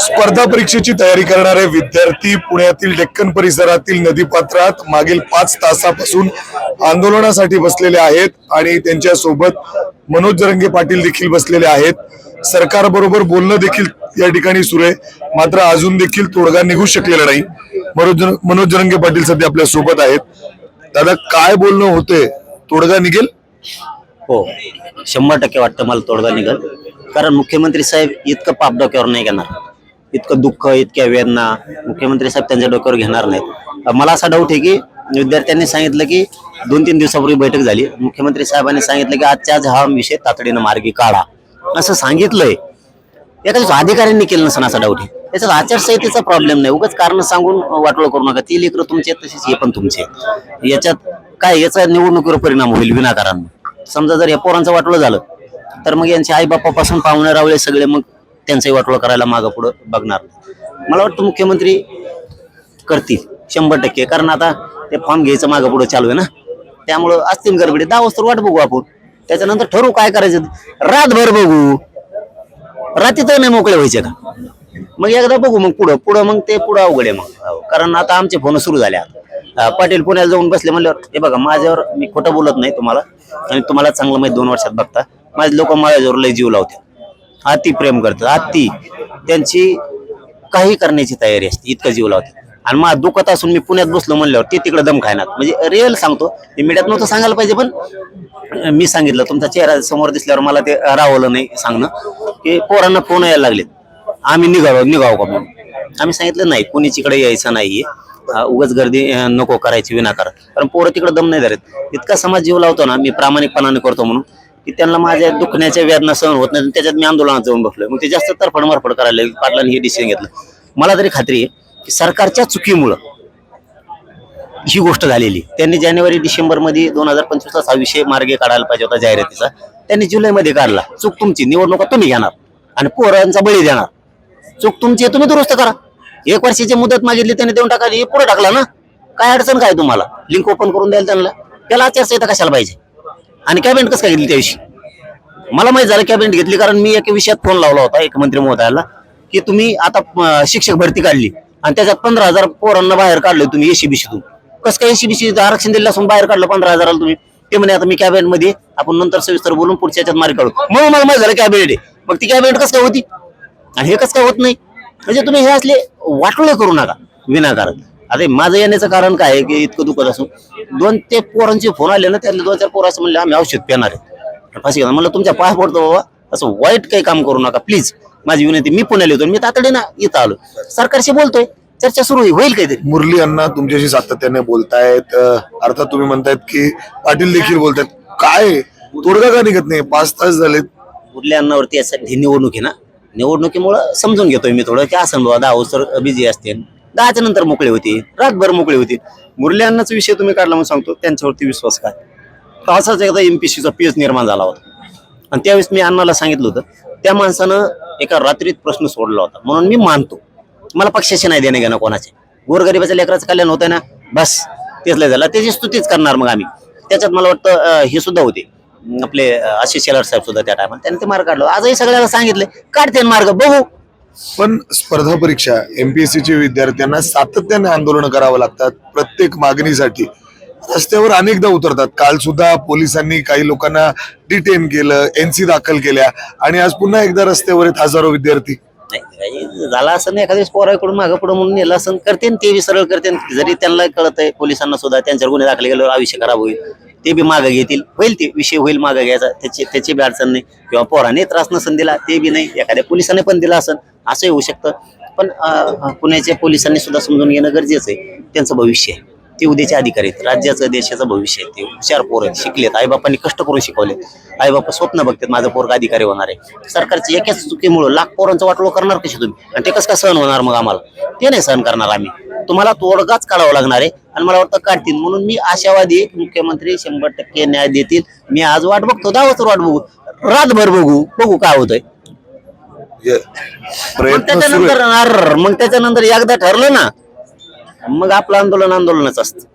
स्पर्धा परीक्षेची तयारी करणारे विद्यार्थी पुण्यातील डेक्कन परिसरातील नदीपात्रात मागील पाच तासापासून आंदोलनासाठी बसलेले आहेत आणि त्यांच्यासोबत मनोज जरंगे पाटील देखील बसलेले आहेत. सरकारबरोबर बोलणं देखील या ठिकाणी सुरू आहे. मात्र अजून देखील तोडगा निघू शकलेला नाही. मनोज मनोज जरंगे पाटील सध्या आपल्यासोबत आहेत. दादा काय बोलणं होतंय? तोडगा निघेल? हो. शंभर टक्के वाटतं मला तोडगा निघेल. कारण मुख्यमंत्री साहेब इतकं पाप डोक्यावर नाही घेणार. इतकं दुःख इतक्या वेदना मुख्यमंत्री साहेब त्यांच्या डोक्यावर घेणार नाहीत. मला असा डाऊट आहे की विद्यार्थ्यांनी सांगितलं की दोन तीन दिवसापूर्वी बैठक झाली. मुख्यमंत्री साहेबांनी सांगितलं की आजच्या आज हा विषय तातडीनं मार्गी काढा. असं सांगितलंय. एखाद्या अधिकाऱ्यांनी केलं नसं असा डाऊट आहे. त्याच्यात आचारसंहितेचा प्रॉब्लेम नाही. उगाच कारण सांगून वाटोळ करू नका. ती लेकरं तुमचे तसेच हे पण तुमचे याच्यात काय याचा निवडणुकीवर परिणाम होईल विनाकारण. समजा जर या पोरांचं वाटोळं झालं तर मग यांचे आई बापापासून पाहुणे रावळे सगळे मग त्यांचंही वाटोळं करायला मागं पुढं बघणार. मला वाटतं मुख्यमंत्री करतील शंभर टक्के. कारण आता ते फॉर्म घ्यायचं मागं पुढं चालू आहे ना. त्यामुळं असतील गडबडी दहा वाजता वाट बघू आपण. त्याच्यानंतर ठरवू काय करायचं. रातभर बघू. रात्री तर नाही मोकळे व्हायचे का? मग एकदा बघू मग पुढं. पुढं मग ते पुढं अवघड आहे मग. हो, कारण आता आमचे फोन सुरू झाले आता. पाटील पुण्याला जाऊन बसले म्हणल्यावर हे बघा माझ्यावर मी खोटं बोलत नाही तुम्हाला. आणि तुम्हाला चांगलं माहिती दोन वर्षात बघता. माझे लोक माझ्यावर लय जीव लावते अति प्रेम करतात अति. त्यांची काही करण्याची तयारी असते इतकं जीव लावतात. आणि मग दुखत असून मी पुण्यात बसलो म्हणल्यावर ते तिकडे दम खायनात. म्हणजे रिअल सांगतो ते मीडियात नव्हतं सांगायला पाहिजे पण मी सांगितलं तुमचा चेहरा समोर दिसल्यावर मला ते रावलं नाही सांगणं की पोरांना फोन यायला लागलेत. आम्ही निघालो निघाव का म्हणून? आम्ही सांगितलं नाही कोणीच इकडे यायचं नाहीये. अं, उगाच गर्दी नको करायची विनाकारण. कारण पोरं तिकडे दम नाही धरत. इतका समाज जीव लावतो ना मी प्रामाणिकपणाने करतो म्हणून की त्यांना माझ्या दुखण्याच्या वेदना सहन होत नाही त्याच्यात मी आंदोलनात जाऊन बसलोय. मग ते जास्त तरफड मरफड करायला लागले. पाटलांनी हे डिसिजन घेतलं. मला तरी खात्री आहे की सरकारच्या चुकीमुळं ही गोष्ट झालेली त्यांनी जानेवारी डिसेंबरमध्ये दोन हजार पंचवीसला हा विषय मार्गे काढायला पाहिजे होता जाहिरातीचा. त्यांनी जुलैमध्ये काढला. चूक तुमची. निवडणुका तुम्ही घेणार. आणि पोरांचा बळी देणार. चूक तुमची तुम्ही दुरुस्त करा. एक वर्षाची मुदत मागितली त्यांनी देऊन टाकाली हे पुढे टाकला ना? काय अडचण काय तुम्हाला? लिंक ओपन करून द्यायला त्यांना? त्याला आचारसंहिता कशाला पाहिजे? आणि कॅबिनेट कसं काय घेतली त्याविषयी? मला माहीत झालं कॅबिनेट घेतली कारण मी एका विषयात फोन लावला होता एक मंत्री महोदयाला की तुम्ही आता शिक्षक भरती काढली आणि त्याच्यात पंधरा हजार पोरांना बाहेर काढले तुम्ही एसीबीसीतून कसं काय एसीबीसी आरक्षण दिलं असून बाहेर काढलं पंधरा हजाराला तुम्ही? ते म्हणे आता मी कॅबिनेटमध्ये आपण नंतर सविस्तर बोलून पुढच्या याच्यात मार्ग काढू. म्हणून मला माहीत झालं कॅबिनेट आहे. मग ती कॅबिनेट कसं काय होती? आणि हे कसं काय होत नाही? म्हणजे तुम्ही हे असले वाटोळे करू नका विनाकारण. आता माझं येण्याचं कारण काय आहे की इतकं दुखत असून? दोन ते पोरांचे फोन आले ना त्यातले दोन चार पोरं असं म्हणले आम्ही औषध पिणार आहे. फाशी म्हणलं तुमच्या पाय पडतो बाबा. असं वाईट काही काम करू नका प्लीज माझी विनंती मी पुण्याला येतो मी तातडीनं इथं आलो. सरकारशी बोलतोय. चर्चा सुरू होईल काहीतरी. मुरली अण्णा तुमच्याशी सातत्याने बोलतायत. अर्थात तुम्ही म्हणतायत की पाटील देखील बोलतायत. काय? तोडगा का निघत नाही? पाच तास झालेत. उरल्या अन्नावरती यासाठी निवडणूक आहे ना? निवडणुकीमुळं समजून घेतोय मी थोडं की असं बाबा दहा तर बिझी असते. दहाच्या नंतर मोकळे होते रातभर मोकळे होते. मुरली अण्णाचा विषय तुम्ही काढला म्हणून सांगतो त्यांच्यावरती विश्वास काय? तर असाच एकदा एमपीसीचा पीएच निर्माण झाला होता. आणि त्यावेळेस मी अण्णाला सांगितलं होतं त्या माणसानं एका रात्रीत प्रश्न सोडला होता. म्हणून मी मानतो मला पक्षाचे नाही देणे घेणं कोणाचे. गोरगरिबाच्या लेकराचं कल्याण होतंय ना बस तेच लय झालं. त्याची स्तुतीच करणार मग आम्ही. त्याच्यात मला वाटतं हे सुद्धा होते. आपले आशिष शेलार साहेब सुद्धा त्या टायमाला त्यांनी ते मार्ग काढलं. आजही सगळ्याला सांगितले काढते मार्ग बघू. पण स्पर्धा परीक्षा एमपीएससी चे विद्यार्थ्यांना सातत्याने आंदोलन करावं लागतात प्रत्येक मागणीसाठी. रस्त्यावर अनेकदा उतरतात. काल सुद्धा पोलिसांनी काही लोकांना डिटेन केलं एनसी दाखल केल्या आणि आज पुन्हा एकदा रस्त्यावर आहेत हजारो विद्यार्थी. नाही, असं नाही. एखाद्या पोराकडून मागं पुढं म्हणून नेलं असं करते ते बी सरळ करते. जरी त्यांना कळत आहे पोलिसांना सुद्धा त्यांच्यावर गुन्हे दाखल केल्यावर आयुष्य खराब होईल. ते बी मागं घेतील. होईल ते विषय होईल मागं घ्यायचा. त्याची त्याची बी अडचण नाही. किंवा पोराने त्रास नसन दिला ते बी नाही. एखाद्या पोलिसाने पण दिला असन असंही होऊ शकतं. पण पुण्याच्या पोलिसांनी सुद्धा समजून घेणं गरजेचं आहे. त्यांचं भविष्य आहे. ते उद्याचे अधिकारी आहेत. राज्याचं देशाचं भविष्य आहे. ते हुशार पोर आहेत. शिकलेत. आईबापांनी कष्ट करून शिकवले आईबापा स्वप्न बघतात माझं पोरगा अधिकारी होणार आहे. सरकारची एकाच चुकीमुळे लाख पोरांचं वाटलो करणार कशी तुम्ही? आणि ते कसं काय सहन होणार मग आम्हाला? ते नाही सहन करणार आम्ही. तुम्हाला तोडगाच काढावा लागणार आहे. आणि मला वाटतं काढतील. म्हणून मी आशावादी मुख्यमंत्री शंभर टक्के न्याय देतील. मी आज वाट बघतो. दावाच वाट बघू. रातभर बघू. बघू काय होतंय. हे मग प्रयत्न सुरू त्याच्यानंतर मग त्याच्यानंतर एकदा ठरलं ना मग आपलं आंदोलन आंदोलनच असतं.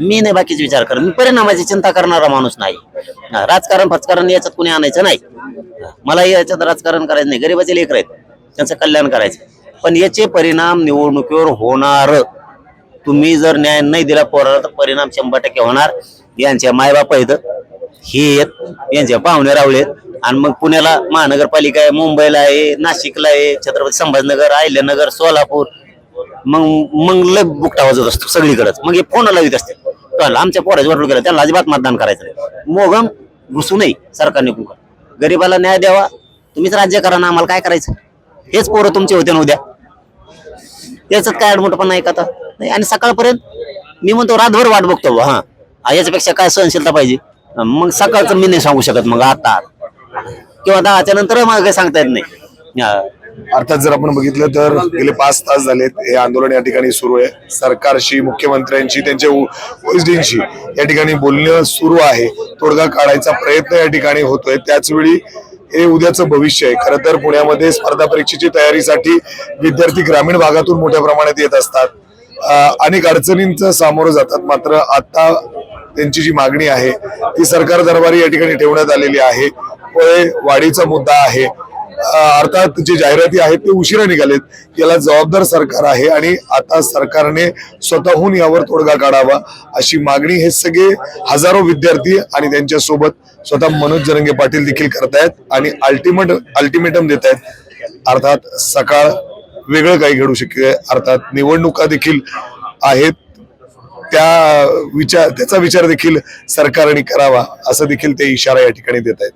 मी नाही बाकीचे विचार कर मी परिणामाची चिंता करणारा माणूस नाही. हा, राजकारण फचकारण याच्यात कुणी आणायचं नाही. मला याच्यात राजकारण करायचं नाही. गरीबाचे लेकर आहेत. त्यांचं कल्याण करायचं. पण याचे परिणाम निवडणुकीवर होणार. तुम्ही जर न्याय नाही दिला पोराला तर परिणाम शंभर टक्के होणार. यांच्या मायबाप आहेत. हे आहेत. यांच्या पाहुणे रावळे आहेत आणि मग पुण्याला महानगरपालिका आहे मुंबईला आहे नाशिकला आहे छत्रपती संभाजीनगर अहिल्यानगर सोलापूर. मग मग लय बुकटा वाजत असतो सगळीकडेच. मग हे फोन येत असते. आमच्या पोराची वाटलं गेलं त्याला अजिबात मतदान करायचं मोगम घुसू नये सरकारने कुकर गरीबाला न्याय द्यावा. तुम्हीच राज्य करा ना आम्हाला काय करायचं? हेच पोरं तुमचे होते ना उद्या. याच्यात काय अडमोठपण नाही का आता? नाही आणि सकाळपर्यंत मी म्हणतो रातभर वाट बघतो बुवा, हा, याच्यापेक्षा काय सहनशीलता पाहिजे? मग सकाळचं मी नाही सांगू शकत मग आता. किंवा दहाच्या नंतर मला काही सांगता येत नाही. अर्थात जर आपण बघितलं तर गेले पाच तास झालेत हे आंदोलन या ठिकाणी सुरू आहे. सरकारशी मुख्यमंत्र्यांशी त्यांच्या वरिष्ठांशी या ठिकाणी बोलणं सुरू आहे. तोडगा काढायचा प्रयत्न या ठिकाणी होतोय. त्याच वेळी हे उद्याचं भविष्य आहे. खरं तर पुण्यामध्ये स्पर्धा परीक्षेची तयारीसाठी विद्यार्थी ग्रामीण भागातून मोठ्या प्रमाणात येत असतात. अनेक अडचणींचं सामोरं जातात. मात्र आता त्यांची जी मागणी आहे ती सरकार दरबारी या ठिकाणी ठेवण्यात आलेली आहे. पळे वाढीचा मुद्दा आहे. अर्थात जे जाहिराती आहेत ते उशिरा निघालेत. याला जबाबदार सरकार आहे आणि आता सरकारने स्वतःहून यावर तोडगा काढावा अशी मागणी हे सगळे हजारो विद्यार्थी आणि त्यांच्यासोबत स्वतः मनोज जरंगे पाटील देखील करतायत आणि अल्टिमेट अल्टिमेटम देत आहेत अर्थात सकाळ वेगळं काही घडू शक्य अर्थात निवडणुका देखील आहेत. त्या विचार त्याचा विचार देखील सरकारने करावा असं देखील ते इशारा या ठिकाणी देत आहेत.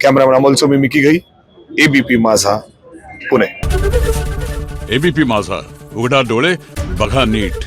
Cameraman Amol Somi Mickey Ghai ABP Majha Pune. ABP माझा उघडा डोळे बघा नीट.